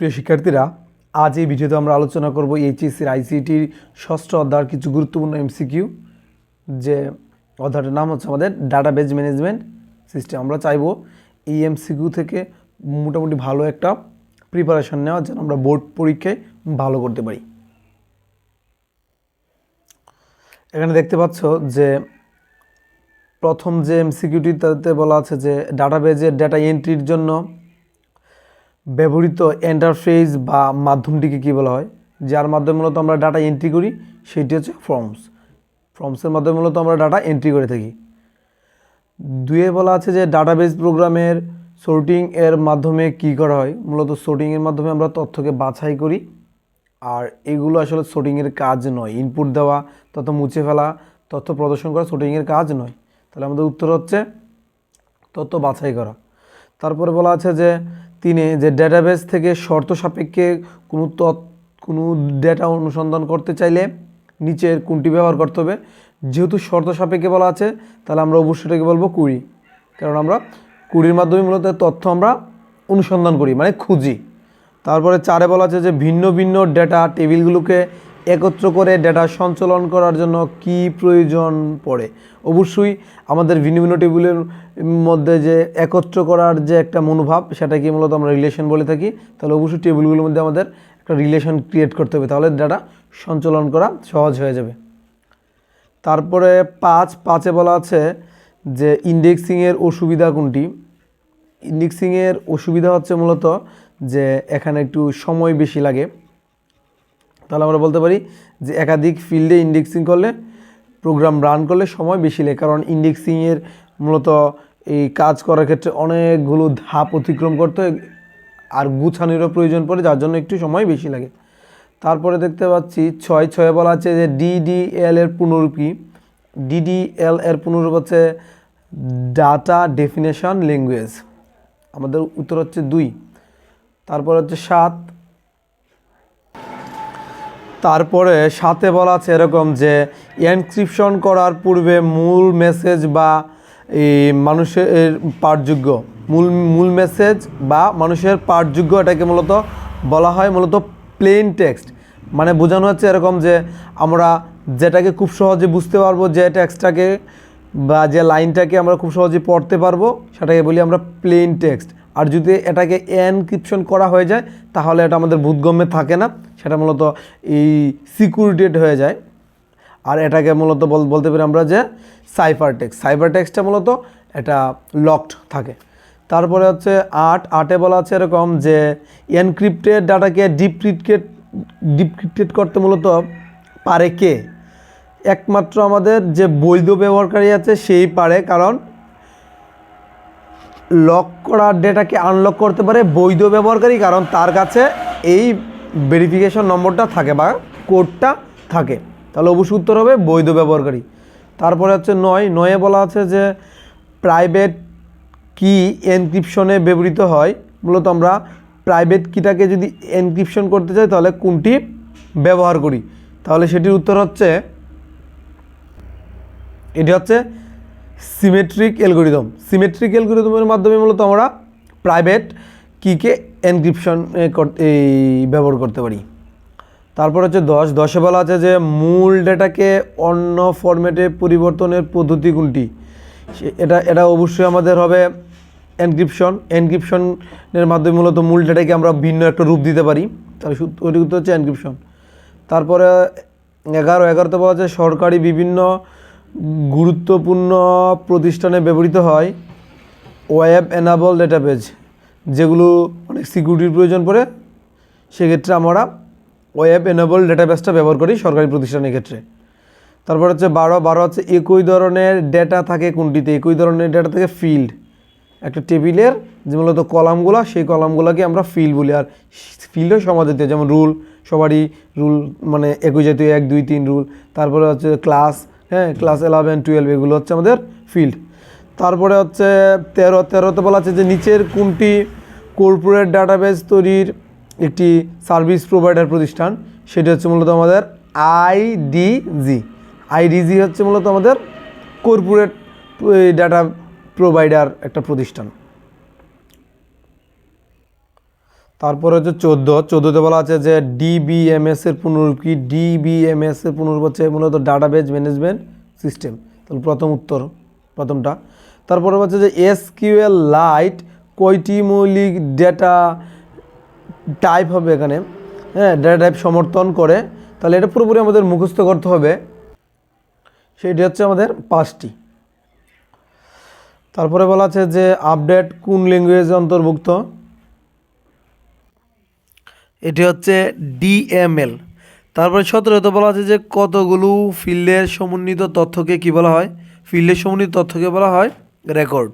প্রিয় শিক্ষার্থীরা, আজ এই ভিডিওতে আমরা আলোচনা করব এইচএসসির আইসিটির ষষ্ঠ অধ্যায়ের কিছু গুরুত্বপূর্ণ এমসিকিউ, যে অধ্যায়টার নাম হচ্ছে আমাদের ডাটাবেজ ম্যানেজমেন্ট সিস্টেম। আমরা চাইব এই এমসিকিউ থেকে মোটামুটি ভালো একটা প্রিপারেশন নেওয়া, যেন আমরা বোর্ড পরীক্ষায় ভালো করতে পারি। এখানে দেখতে পাচ্ছ যে প্রথম যে এমসিকিউটি তাতে বলা আছে যে ডাটাবেজের ডেটা এন্ট্রির জন্য ব্যবহৃত ইন্টারফেস বা মাধ্যমটিকে কী বলা হয়? যার মাধ্যমে মূলত আমরা ডাটা এন্ট্রি করি, সেটি হচ্ছে ফর্মস ফর্মসের মাধ্যমে মূলত আমরা ডাটা এন্ট্রি করে থাকি। দুয়ে বলা আছে যে ডাটাবেস প্রোগ্রামের সর্টিং এর মাধ্যমে কি করা হয়? মূলত sorting-এর মাধ্যমে আমরা তথ্যকে বাছাই করি। আর এগুলো আসলে sorting-এর কাজ নয়। ইনপুট দেওয়া, তথ্য মুছে ফেলা, তথ্য প্রদর্শন করা sorting-এর কাজ নয়। তাহলে আমাদের উত্তর হচ্ছে তথ্য বাছাই করা। তারপরে বলা আছে যে তিনি যে ডেটাবেস থেকে শর্ত সাপেক্ষে কোনো তথ্য, কোনো ডেটা অনুসন্ধান করতে চাইলে নিচের কোনটি ব্যবহার করতে হবে। যেহেতু শর্ত সাপেক্ষে বলা আছে, তাহলে আমরা অবশ্যই এটাকে বলব কুড়ি কারণ আমরা কুড়ির মাধ্যমে মূলত তথ্য আমরা অনুসন্ধান করি মানে খুঁজি। তারপরে চারে বলা আছে যে ভিন্ন ভিন্ন ডেটা টেবিলগুলোকে একত্র করে ডেটা সঞ্চালন করার জন্য কি প্রয়োজন পড়ে? অবশ্যই আমাদের ভিন্ন ভিন্ন টেবিলের মধ্যে যে একত্র করার যে একটা মনোভাব সেটাকে মূলত আমরা রিলেশন বলে থাকি। তাহলে অবশ্যই টেবিলগুলোর মধ্যে আমাদের একটা রিলেশন ক্রিয়েট করতে হবে। তাহলে ডাটা সঞ্চালন করা সহজ হয়ে যাবে। তারপরে পাঁচ, পাঁচে বলা আছে যে ইন্ডেক্সিংয়ের অসুবিধা কোনটি? ইন্ডেক্সিংয়ের অসুবিধা হচ্ছে মূলত যে এখানে একটু সময় বেশি লাগে। তাহলে আমরা বলতে পারি যে একাধিক ফিল্ডে ইন্ডেক্সিং করলে প্রোগ্রাম রান করলে সময় বেশি লাগে। কারণ ইন্ডেক্সিংয়ের মূলত এই কাজ করার ক্ষেত্রে অনেকগুলো ধাপ অতিক্রম করতে আর গুছানোরও প্রয়োজন পড়ে, যার জন্য একটু সময় বেশি লাগে। তারপরে দেখতে পাচ্ছি ছয়, ছয়ে বলা আছে যে ডিডিএল এর পুনরূপ। ডিডিএল এর পুনরূপ হচ্ছে ডাটা ডেফিনেশন ল্যাঙ্গুয়েজ আমাদের উত্তর হচ্ছে দুই। তারপর হচ্ছে সাত। তারপরে সাথে বলা আছে এরকম যে এনক্রিপশন করার পূর্বে মূল মেসেজ বা এই মানুষের পাঠযোগ্য, মূল মূল মেসেজ বা মানুষের পাঠযোগ্য এটাকে মূলত বলা হয় মূলত প্লেন টেক্সট মানে বোঝানো হচ্ছে এরকম যে আমরা যেটাকে খুব সহজে বুঝতে পারব যে টেক্সটটাকে বা যে লাইনটাকে আমরা খুব সহজে পড়তে পারব, সেটাকে বলি আমরা প্লেন টেক্সট আর যদি এটাকে এনক্রিপশন করা হয়ে যায়, তাহলে এটা আমাদের বোধগম্যে থাকে না। সেটা মূলত এই সিকিউরিটেড হয়ে যায়। আর এটাকে মূলত বল- বলতে পারি আমরা যে সাইফার টেক্স সাইফার টেক্সটা মূলত এটা লকড থাকে। তারপরে হচ্ছে আট, আটে বলা আছে এরকম যে এনক্রিপ্টেড ডাটাকে ডিপক্রিপ্টেড ডিপক্রিপ্টেড করতে মূলত পারে কে? একমাত্র আমাদের যে বৈধ ব্যবহারকারী আছে, সেই পারে। কারণ লক করা ডেটাকে আনলক করতে পারে বৈধ ব্যবহারকারী, কারণ তার কাছে এই ভেরিফিকেশন নম্বরটা থাকে বা কোডটা থাকে। তাহলে অবশ্যই উত্তর হবে বৈধ ব্যবহারকারী। তারপরে হচ্ছে নয়। নয়ে বলা আছে যে প্রাইভেট কি এনক্রিপশনে ব্যবহৃত হয়। মূলত আমরা প্রাইভেট কিটাকে যদি এনক্রিপশন করতে চাই, তাহলে কোনটি ব্যবহার করি? তাহলে সেটির উত্তর হচ্ছে, এটি হচ্ছে সিমেট্রিক অ্যালগোরিদম। সিমেট্রিক অ্যালগোরিদমের মাধ্যমে মূলত আমরা প্রাইভেট কিকে এনক্রিপশন এই, ব্যবহার করতে পারি। তারপর হচ্ছে দশ। দশে বলা আছে যে মূল ডেটাকে অন্য ফরম্যাটে পরিবর্তনের পদ্ধতি কোনটি? এটা এটা অবশ্যই আমাদের হবে এনক্রিপশন। এনক্রিপশনের মাধ্যমে মূলত মূল ডেটাকে আমরা ভিন্ন একটা রূপ দিতে পারি। তাহলে সূত্র- হচ্ছে এনক্রিপশন। তারপরে এগারো। এগারোতে বলা আছে সরকারি বিভিন্ন গুরুত্বপূর্ণ প্রতিষ্ঠানে ব্যবহৃত হয় ওয়েব এনাবল ডেটাবেজ, যেগুলো অনেক সিকিউরিটির প্রয়োজন পড়ে। সেক্ষেত্রে আমরা ওয়েব এনাবল ডেটাবেসটা ব্যবহার করি সরকারি প্রতিষ্ঠানের ক্ষেত্রে। তারপর হচ্ছে বারো বারো হচ্ছে একই ধরনের ডেটা থাকে কোনটিতে? একই ধরনের ডেটা থাকে ফিল্ড একটা টেবিলের যে মূলত কলামগুলো, সেই কলামগুলোকে আমরা ফিল্ড বলি। আর ফিল্ডও সমাজাতীয় যেমন রুল সবারই রুল মানে একই জাতীয় এক, দুই, তিন রুল তারপরে হচ্ছে ক্লাস হ্যাঁ ক্লাস ইলেভেন টুয়েলভ এগুলো হচ্ছে আমাদের ফিল্ড তারপরে হচ্ছে তেরো তেরোতে বলা আছে যে নিচের কোনটি কর্পোরেট ডাটাবেস তৈরির একটি সার্ভিস প্রোভাইডার প্রতিষ্ঠান, সেটি হচ্ছে মূলত আমাদের আইডিজি আইডিজি হচ্ছে মূলত আমাদের কর্পোরেট ডাটা প্রোভাইডার একটা প্রতিষ্ঠান। তারপরে হচ্ছে চোদ্দ। চোদ্দোতে বলা আছে যে ডিবিএমএস এর পুনরূপ কি? ডিবিএমএস এর পুনরূপ হচ্ছে মূলত ডাটাবেজ ম্যানেজমেন্ট সিস্টেম তাহলে প্রথম উত্তর, প্রথমটা। তারপরে হচ্ছে যে এসকিউএল লাইট কয়টি মৌলিক ডেটা টাইপ হবে এখানে? হ্যাঁ ডেটা টাইপ সমর্থন করে। তাহলে এটা পুরোপুরি আমাদের মুখস্থ করতে হবে। সেটি হচ্ছে আমাদের পাঁচটি। তারপরে বলা আছে যে আপডেট কোন ল্যাঙ্গুয়েজে অন্তর্ভুক্ত? এটি হচ্ছে ডিএমএল তারপরে সতেরোতে বলা আছে যে কতগুলো ফিল্ডের সমন্বিত তথ্যকে কি বলা হয়? ফিল্ডের সমন্বিত তথ্যকে বলা হয় রেকর্ড